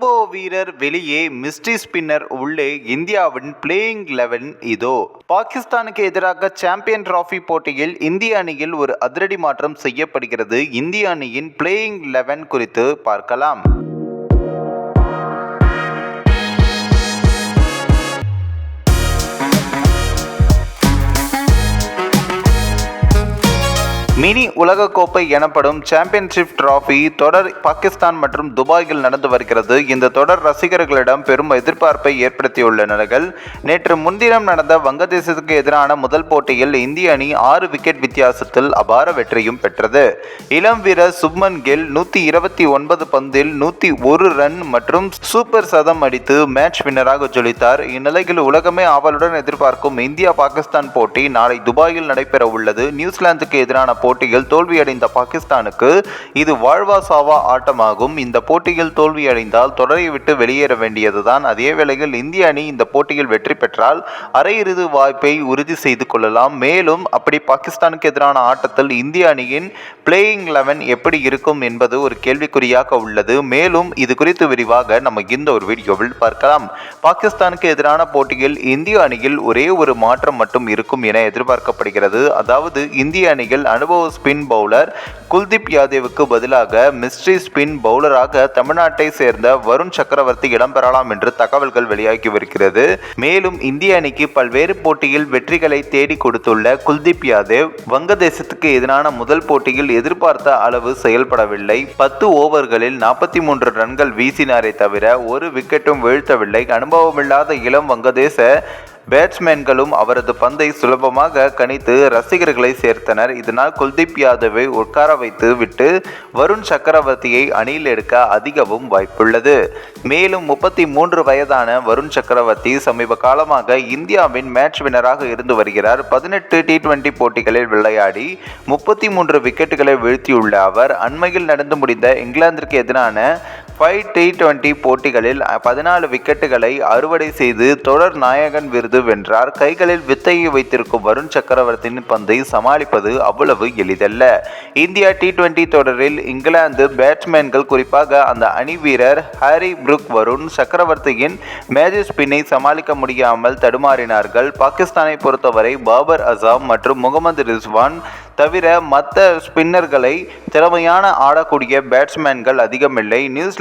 கம்போ வீரர் வெளியே மிஸ்டி ஸ்பின்னர் உள்ளே இந்தியாவின் பிளேயிங் லெவன் இதோ. பாகிஸ்தானுக்கு எதிராக சாம்பியன் டிராஃபி போட்டியில் இந்திய அணியில் ஒரு அதிரடி மாற்றம் செய்யப்படுகிறது. இந்திய அணியின் பிளேயிங் லெவன் குறித்து பார்க்கலாம். மினி உலகக்கோப்பை எனப்படும் சாம்பியன்ஷிப் டிராஃபி தொடர் பாகிஸ்தான் மற்றும் துபாயில் நடந்து வருகிறது. இந்த தொடர் ரசிகர்களிடம் பெரும் எதிர்பார்ப்பை ஏற்படுத்தியுள்ள நிலைகள் நேற்று முன்தினம் நடந்த வங்கதேசத்துக்கு எதிரான முதல் போட்டியில் இந்திய அணி ஆறு விக்கெட் வித்தியாசத்தில் அபார வெற்றியும் பெற்றது. இளம் வீரர் சுப்மன் கில் நூற்றி இருபத்தி ஒன்பது பந்தில் நூற்றி ஒரு ரன் மற்றும் சூப்பர் சதம் அடித்து மேட்ச் வின்னராக ஜொலித்தார். இந்நிலையில் உலகமே ஆவலுடன் எதிர்பார்க்கும் இந்தியா பாகிஸ்தான் போட்டி நாளை துபாயில் நடைபெற உள்ளது நியூசிலாந்துக்கு எதிரான போட்டியில் தோல்வியடைந்த பாகிஸ்தானுக்கு இது வாழ்வா சாவா ஆட்டமாகும். இந்த போட்டியில் தோல்வியடைந்தால் தொடரை விட்டு வெளியேற வேண்டியதுதான். அதே வேளையில் இந்திய அணி இந்த போட்டியில் வெற்றி பெற்றால் அரையிறுதி வாய்ப்பை உறுதி செய்து கொள்ளலாம். மேலும் அப்படி பாகிஸ்தானுக்கு எதிரான ஆட்டத்தில் இந்திய அணியின் பிளேயிங் லெவன் எப்படி இருக்கும் என்பது ஒரு கேள்விக்குறியாக உள்ளது. மேலும் இது குறித்து விரிவாக நம்ம இந்த ஒரு வீடியோவில் பார்க்கலாம். பாகிஸ்தானுக்கு எதிரான போட்டியில் இந்திய அணியில் ஒரே ஒரு மாற்றம் மட்டும் இருக்கும் என எதிர்பார்க்கப்படுகிறது. அதாவது இந்திய அணியில் அனுபவ ஸ்பின் பவுலர் குல்தீப் யாதேவுக்கு பதிலாக மிஸ்ட்ரி ஸ்பின் பவுலராக தமிழ்நாட்டை சேர்ந்த வருண் சக்கரவர்த்தி இடம்பெறலாம் என்று தகவல்கள் வெளியாகி வருகிறது மேலும் இந்திய அணிக்கு பல்வேறு போட்டியில் வெற்றிகளை தேடி கொடுத்துள்ள குல்தீப் யாதவ் வங்கதேசத்துக்கு எதிரான முதல் போட்டியில் எதிர்பார்த்த அளவு செயல்படவில்லை. பத்து ஓவர்களில் நாற்பத்தி மூன்று ரன்கள் வீசினாரே தவிர ஒரு விக்கெட்டும் வீழ்த்தவில்லை. அனுபவமில்லாத இளம் வங்கதேச பேட்ஸ்மேன்களும் அவரது பந்தை சுலபமாக கணித்து ரசிகர்களை சேர்த்தனர். இதனால் குல்தீப் யாதவை உட்கார வைத்து விட்டு வருண் சக்கரவர்த்தியை அணியில் எடுக்க அதிகவும் வாய்ப்புள்ளது. மேலும் முப்பத்தி மூன்று வயதான வருண் சக்கரவர்த்தி சமீப காலமாக இந்தியாவின் மேட்ச் வினராக இருந்து வருகிறார். பதினெட்டு டி டுவெண்டி போட்டிகளில் விளையாடி முப்பத்தி மூன்று விக்கெட்டுகளை வீழ்த்தியுள்ள அவர் அண்மையில் நடந்து முடிந்த இங்கிலாந்திற்கு எதிரான ஃபைவ் டி டுவெண்டி போட்டிகளில் பதினாலு விக்கெட்டுகளை அறுவடை செய்து தொடர் நாயகன் விருது வென்றார். கைகளில் வித்தையை வைத்திருக்கும் வருண் சக்கரவர்த்தியின் பந்தை சமாளிப்பது அவ்வளவு எளிதல்ல. இந்தியா டி டுவெண்டி தொடரில் இங்கிலாந்து பேட்ஸ்மேன்கள் குறிப்பாக அந்த அணி வீரர் ஹாரி புருக் வருண் சக்கரவர்த்தியின் மேஜர் ஸ்பின்னை சமாளிக்க முடியாமல் தடுமாறினார்கள். பாகிஸ்தானை பொறுத்தவரை பாபர் அசாம் மற்றும் முகமது ரிஸ்வான் தவிர மற்ற ஸ்பின்னர்களை திறமையான ஆடக்கூடிய பேட்ஸ்மேன்கள் அதிகமில்லை.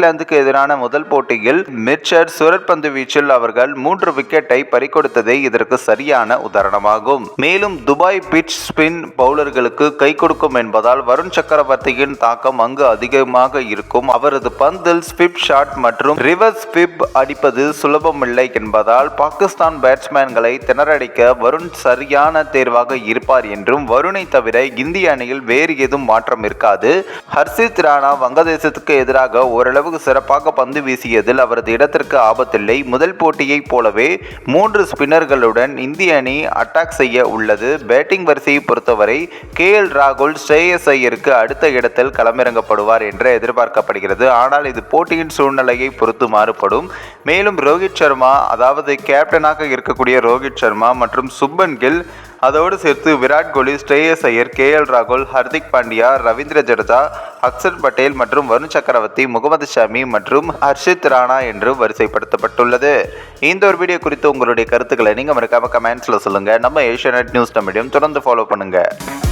இங்கிலாந்துக்கு எதிரான முதல் போட்டியில் மிர்ச்சர் சுழற்பந்து வீச்சில் அவர்கள் மூன்று விக்கெட்டை பறிகொடுத்ததே இதற்கு சரியான உதாரணமாகும். மேலும் துபாய் பிட்ச் ஸ்பின் பவுலர்களுக்கு கை கொடுக்கும் என்பதால் வருண் சக்கரவர்த்தியின் தாக்கம் அங்கு அதிகமாக இருக்கும். அவரது பந்தில் ஸ்பிப் ஷாட் மற்றும் ரிவர்ஸ் ஸ்பிப் அடிப்பது சுலபமில்லை என்பதால் பாகிஸ்தான் பேட்ஸ்மேன்களை திணறடிக்க வருண் சரியான தேர்வாக இருப்பார் என்றும் வருணை தவிர இந்திய அணியில் வேறு ஏதும் மாற்றம் இருக்காது. ஹர்ஷித் ராணா வங்கதேசத்துக்கு எதிராக அளவுக்கு சிறப்பாக பந்து வீசியதில் அவரது இடத்திற்கு ஆபத்தில்லை. முதல் போட்டியைப் போலவே மூன்று ஸ்பின்னர்களுடன் இந்திய அணி அட்டாக் செய்ய உள்ளது. பேட்டிங் வரிசையை பொறுத்தவரை கே எல் ராகுல் ஸ்ரேயஸ் ஐயருக்கு அடுத்த இடத்தில் களமிறங்கப்படுவார் என்று எதிர்பார்க்கப்படுகிறது. ஆனால் இது போட்டியின் சூழ்நிலையை பொறுத்து மாறுபடும். மேலும் ரோஹித் சர்மா அதாவது கேப்டனாக இருக்கக்கூடிய ரோஹித் சர்மா மற்றும் சுப்பன் கில் அதோடு சேர்த்து விராட் கோலி ஸ்ரேயஸ் ஐயர் கே எல் ராகுல் ஹர்திக் பாண்டியா ரவீந்திர ஜடேஜா அக்சர் பட்டேல் மற்றும் வருண் சக்கரவர்த்தி முகமது ஷமி மற்றும் ஹர்ஷித் ராணா என்று வரிசைப்படுத்தப்பட்டுள்ளது. இந்த ஒரு வீடியோ குறித்து உங்களுடைய கருத்துக்களை நீங்கள் மறக்காம கமெண்ட்ஸில் சொல்லுங்கள் நம்ம ஏஷியா நியூஸ் தமிழையும் தொடர்ந்து ஃபாலோ பண்ணுங்கள்